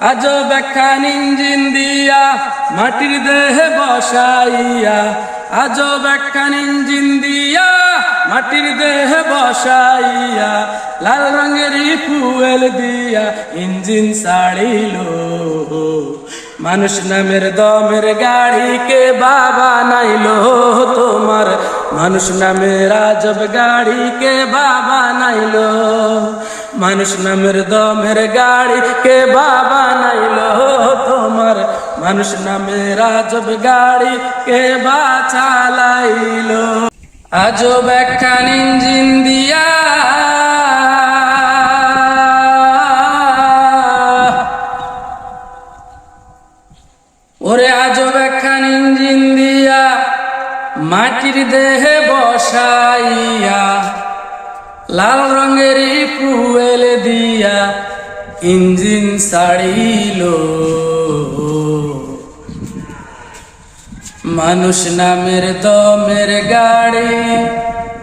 আজ ব্যাখ্যান ইঞ্জিন দিয়া, মাটির দেহে বসাইয়া। আজ ব্যাখ্যান ইঞ্জিন দিয়া, মাটির দেহে বসাইয়া। লাল রঙের ফুয়েল দিয়া ইঞ্জিন সাড়িল মানুষ নামের দমের গাড়িকে বাবা নাইলো। তোমার মানুষ নামের আজব গাড়িকে বাবা নাইলো। মানুষ নামের দমের গাড়ি, কে বাবা নাইলো তোমার? মানুষ নামের আজব গাড়িকে বা চালাইলো? আজব একখান ইঞ্জিন দিয়া। ওরে আজব একখান ইঞ্জিন দিয়া মাটির দেহে বসাইয়া লাল রঙের ফুয়েল দিয়া ইঞ্জিন সাড়িল মানুষ নামের দমের গাড়ি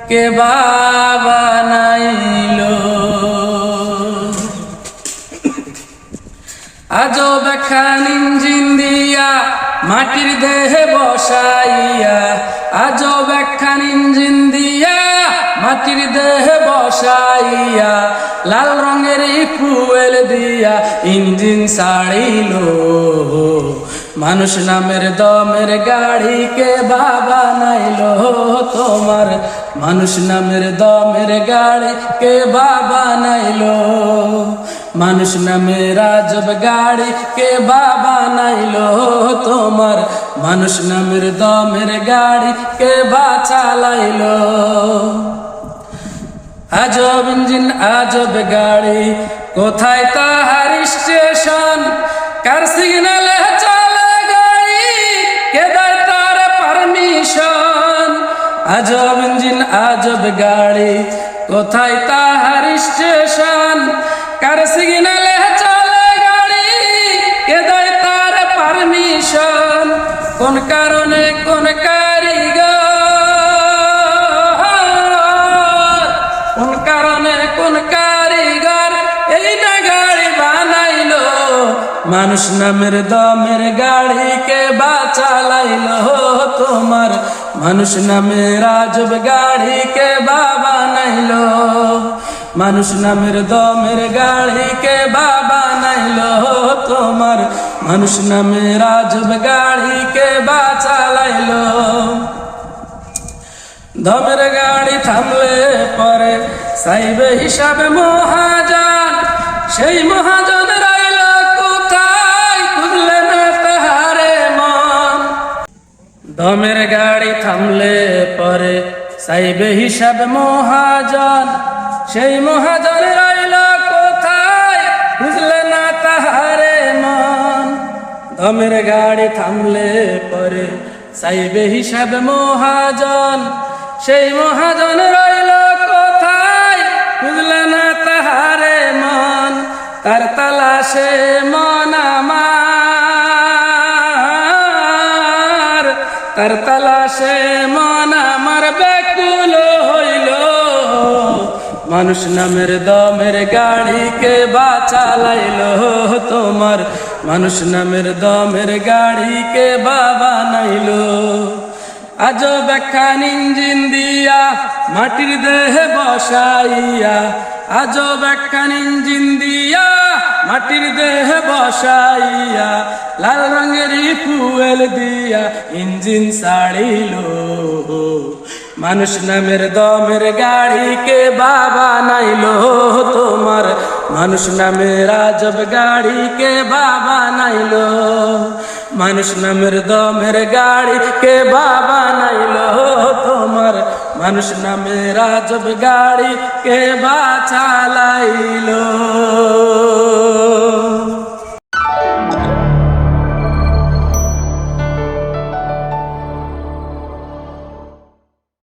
কে বাবা নাইলো। আজব খান ইঞ্জিন দিয়া মাটির দেহে বসাইয়া, আজব খান ইঞ্জিন দিয়া মাটির দেহে বসাইয়া, লাল রঙের ফুয়েল দিয়া ইঞ্জিন সাড়িল মানুষ নামের দমের গাড়িকে বাবা নাইলো তোমার, মানুষ নামের দমের গাড়িকে বাবা নাইলো মানুষ নামে রাজব গাড়ি, কে বাবা নাইলো তোমার? মানুষ নামের দমের গাড়ি, কে বা চালাইলো আজব ইঞ্জিন, আজব গাড়ি, কোথায় তাহার স্টেশন? কার সিগনালে চলে গাড়ি? কে দেয় তার পারমিশন আজব ইঞ্জিন, আজব গাড়ি, কোথায় তাহার স্টেশন? কার সিগনালে চলে গাড়ি? কে দেয় তার পারমিশন কোন কারণে কোন কারিগর? কোন কারণে কোন কারিগর? এই না গাড়ি বানাইলো। মানুষ নামের দমের গাড়িকে বাঁচালাইলো। তোমার মানুষ নামের রাজব গাড়িকে বাবা নাইলো মানুষ নামের দমের গাড়িকে বাবা নাইলো তোমার। মানুষ নামের রাজব গাড়িকে বাঁচালাইলো দমের গাড়ি থামলে পরে সাইবে হিসাবে মহাজন। সেই মহাজন রইল কোথায়? খুঁজলে না তাহারে মন। দমের গাড়ি থামলে পরে সাইবে হিসাবে মহাজন। সেই মহাজন রইল কোথায় বুঝলে না তাহারে মন? দমের গাড়ি থামলে পরে সাইবে হিসাবে মহাজন। সেই মহাজন রইল কোথায় বুঝলে না তাহারে মন? তার তালাশে মন আমার। তার তালাশে মন মানুষ নামের দমের গাড়িকে বাঁচালাইল তোমার। মানুষ নামের দমের গাড়িকে বাবা নাইলো। আজ ব্যাখ্যান ইঞ্জিন দিয়া মাটির দেহে বসাইয়া। আজ ব্যাখ্যান ইঞ্জিন দিয়া মাটির দেহে বসাইয়া। লাল রঙের ফুয়েল দিয়া ইঞ্জিন সাড়িল মানুষ নামের দমের গাড়িকে বাবা নাইলো তোমার? মানুষ নামের রাজব গাড়িকে বাবা নাইলো? মানুষ নামের দমের গাড়িকে বাবা নাইলো তোমার? মানুষ নামের রাজব গাড়িকে বা চালাইলো